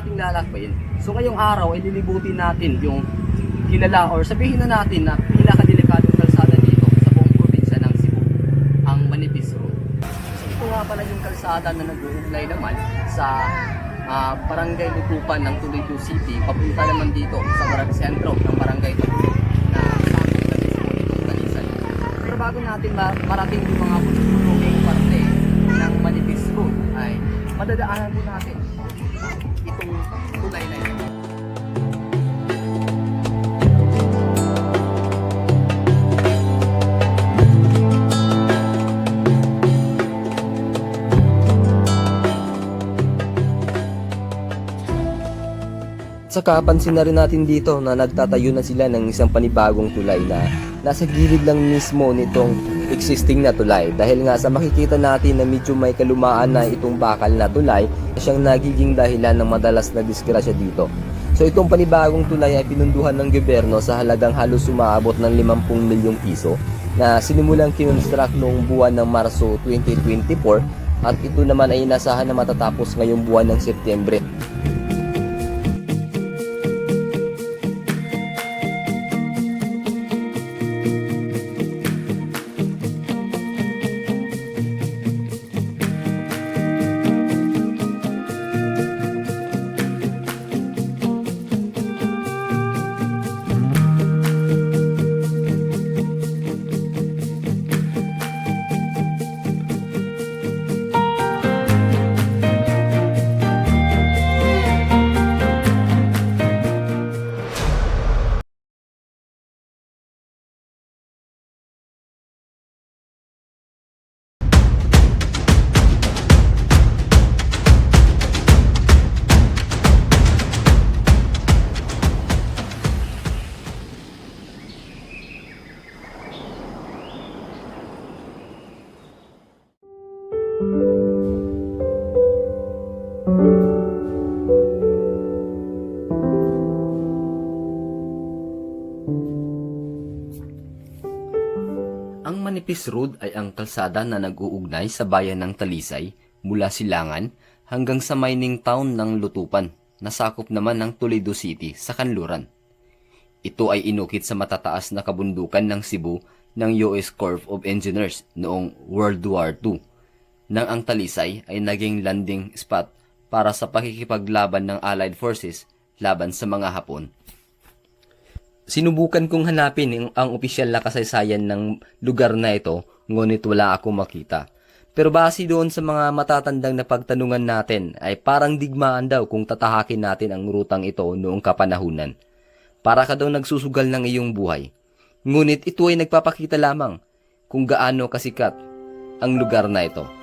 ating lalakbayin. So ngayong araw ay lilibutin natin yung kilala or sabihin na natin na pinakadelikadong kalsada dito sa buong probinsya ng Cebu, ang Manipis Road. So ito nga pala yung kalsada na nag-uugnay naman sa ah, Barangay Lutupan ng Toledo City, papunta naman dito sa barangay sentro ng Barangay Toledo na sakop na mismo. Pero bago natin ma- marating yung mga looking parte ng Manipis Road ay madadaanan mo natin itong tulay na ito. Saka pansin na rin natin dito na nagtatayo na sila ng isang panibagong tulay na nasa gilid lang mismo nitong existing na tulay. Dahil nga sa makikita natin na medyo may kalumaan na itong bakal na tulay, siyang nagiging dahilan ng madalas na disgrasya dito. So itong panibagong tulay ay pinunduhan ng gobyerno sa halagang halos umaabot ng 50 milyong piso na sinimulang kinonstruct noong buwan ng Marso 2024 at ito naman ay inasahan na matatapos ngayong buwan ng Setyembre. Manipis Road ay ang kalsada na nag-uugnay sa bayan ng Talisay mula Silangan hanggang sa mining town ng Lutupan na sakop naman ng Toledo City sa Kanluran. Ito ay inukit sa matataas na kabundukan ng Cebu ng US Corps of Engineers noong World War II nang ang Talisay ay naging landing spot para sa pakikipaglaban ng Allied Forces laban sa mga Hapon Sinubukan kong hanapin ang, opisyal na kasaysayan ng lugar na ito, ngunit wala ako makita. Pero base doon sa mga matatandang na pagtanungan natin, ay parang digmaan daw kung tatahakin natin ang rutang ito noong kapanahunan. Para ka daw nagsusugal ng iyong buhay. Ngunit ito ay nagpapakita lamang kung gaano kasikat ang lugar na. Ito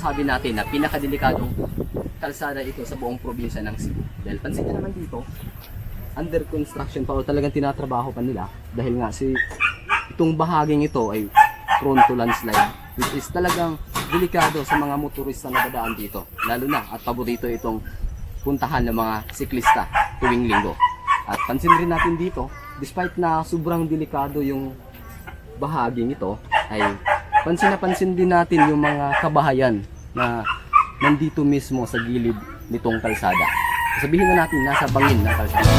masasabi natin na pinakadelikadong kalsada ito sa buong probinsya ng Cebu. Dahil pansin nyo naman dito, under construction pa o talagang tinatrabaho pa nila dahil nga si itong bahaging ito ay prone to landslide which is talagang delikado sa mga motorista na dadaan dito. Lalo na at paborito itong puntahan ng mga siklista tuwing linggo. At pansin rin natin dito, despite na sobrang delikado yung bahaging ito, ay pansin na pansin din natin yung mga kabahayan na nandito mismo sa gilid nitong kalsada. Sabihin na natin, nasa bangin ng kalsada.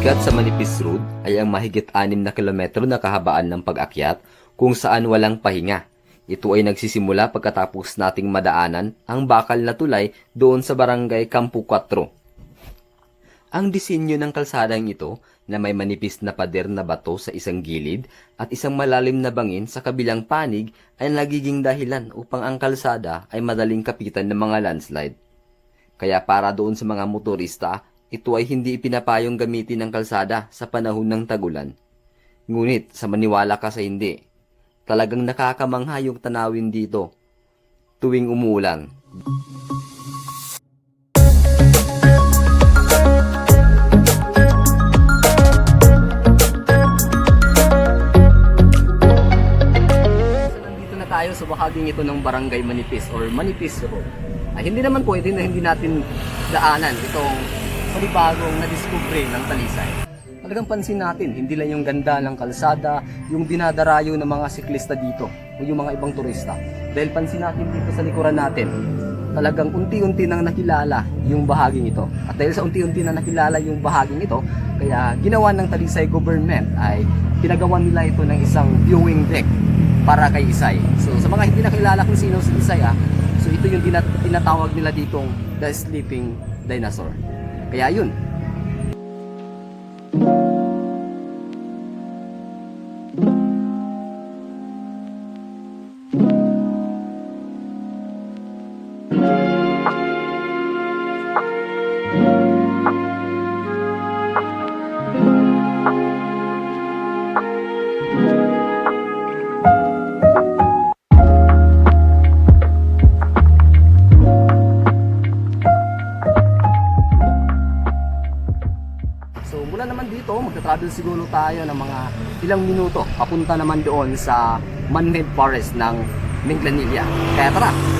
bigat sa Manipis Road ay ang mahigit 6 na kilometro na kahabaan ng pag-akyat kung saan walang pahinga. Ito ay nagsisimula pagkatapos nating madaanan ang bakal na tulay doon sa barangay Campo 4. Ang disenyo ng kalsadang ito na may manipis na pader na bato sa isang gilid at isang malalim na bangin sa kabilang panig ay nagiging dahilan upang ang kalsada ay madaling kapitan ng mga landslide. Kaya para doon sa mga motorista, ito ay hindi ipinapayong gamitin ng kalsada sa panahon ng tagulan. Ngunit sa maniwala ka sa hindi, talagang nakakamangha yung tanawin dito tuwing umuulan. So, nandito na tayo sa bahaging ito ng Barangay Manipis or Manipis Road. Ay hindi naman pwede na hindi natin daanan itong panibagong na-discovery ng Talisay. Talagang pansin natin, hindi lang yung ganda ng kalsada, yung dinadarayo ng mga siklista dito o yung mga ibang turista. Dahil pansin natin dito sa likuran natin, talagang unti-unti nang nakilala yung bahaging ito. At dahil sa unti-unti na nakilala yung bahaging ito, kaya ginawa ng Talisay government ay pinagawa nila ito ng isang viewing deck para kay Isay. So sa mga hindi nakilala kung sino si Isay ah, so ito yung tinat- tinatawag nila ditong the sleeping dinosaur. Kaya yun, dito, magta-travel siguro tayo ng mga ilang minuto papunta naman doon sa man-made forest ng Minglanilla. Kaya tara!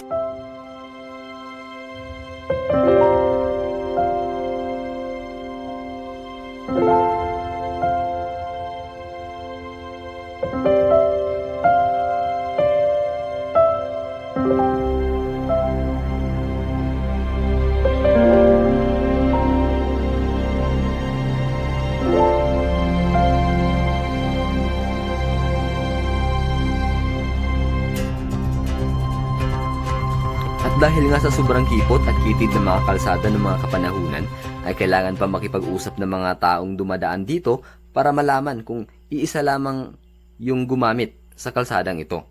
Dahil nga sa sobrang kipot at kitid ng mga kalsada ng mga kapanahunan, ay kailangan pa makipag-usap ng mga taong dumadaan dito para malaman kung iisa lamang yung gumamit sa kalsadang ito.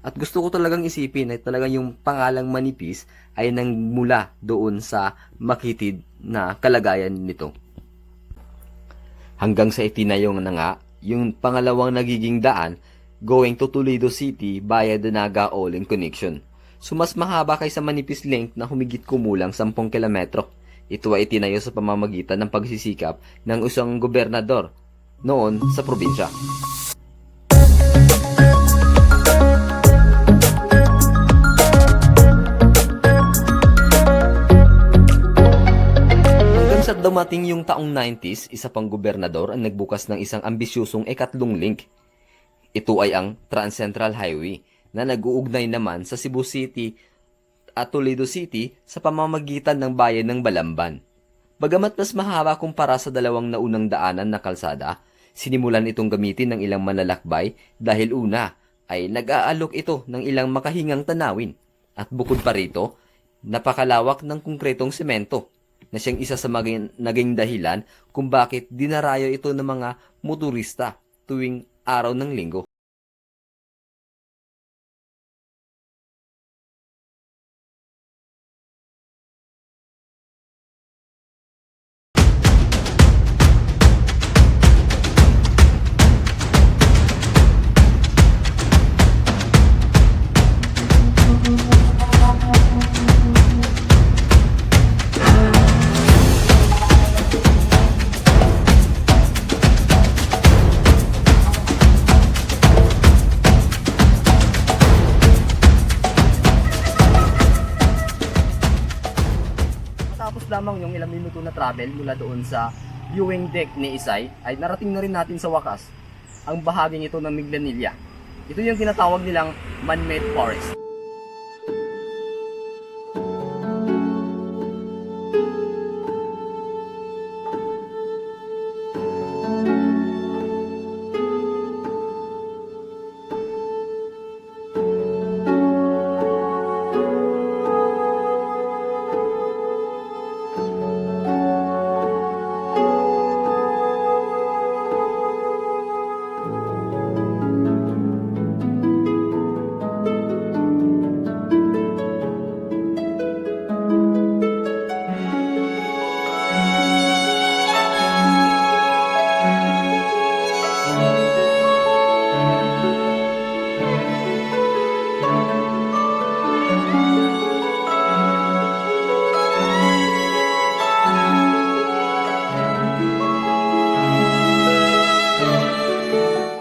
At gusto ko talagang isipin ay talagang yung pangalang manipis ay nang mula doon sa makitid na kalagayan nito. Hanggang sa itinayong na nga, yung pangalawang nagiging daan going to Toledo City via the Naga Olin Connection. So mas mahaba kaysa manipis link na humigit kumulang 10 kilometro. Ito ay itinayo sa pamamagitan ng pagsisikap ng isang gobernador noon sa probinsya. Hanggang sa dumating yung taong 90s, isa pang gobernador ang nagbukas ng isang ambisyosong ekatlong link. Ito ay ang Trans Central Highway na nag-uugnay naman sa Cebu City at Toledo City sa pamamagitan ng bayan ng Balamban. Bagamat mas mahaba kumpara sa dalawang naunang daanan na kalsada, sinimulan itong gamitin ng ilang manlalakbay dahil una ay nag-aalok ito ng ilang makahingang tanawin. At bukod pa rito, napakalawak ng konkretong semento na siyang isa sa maging, naging dahilan kung bakit dinarayo ito ng mga motorista tuwing araw ng linggo. 2 na travel mula doon sa viewing deck ni Isay ay narating na rin natin sa wakas ang bahaging ito ng Miglanilla. Ito yung tinatawag nilang man-made forest.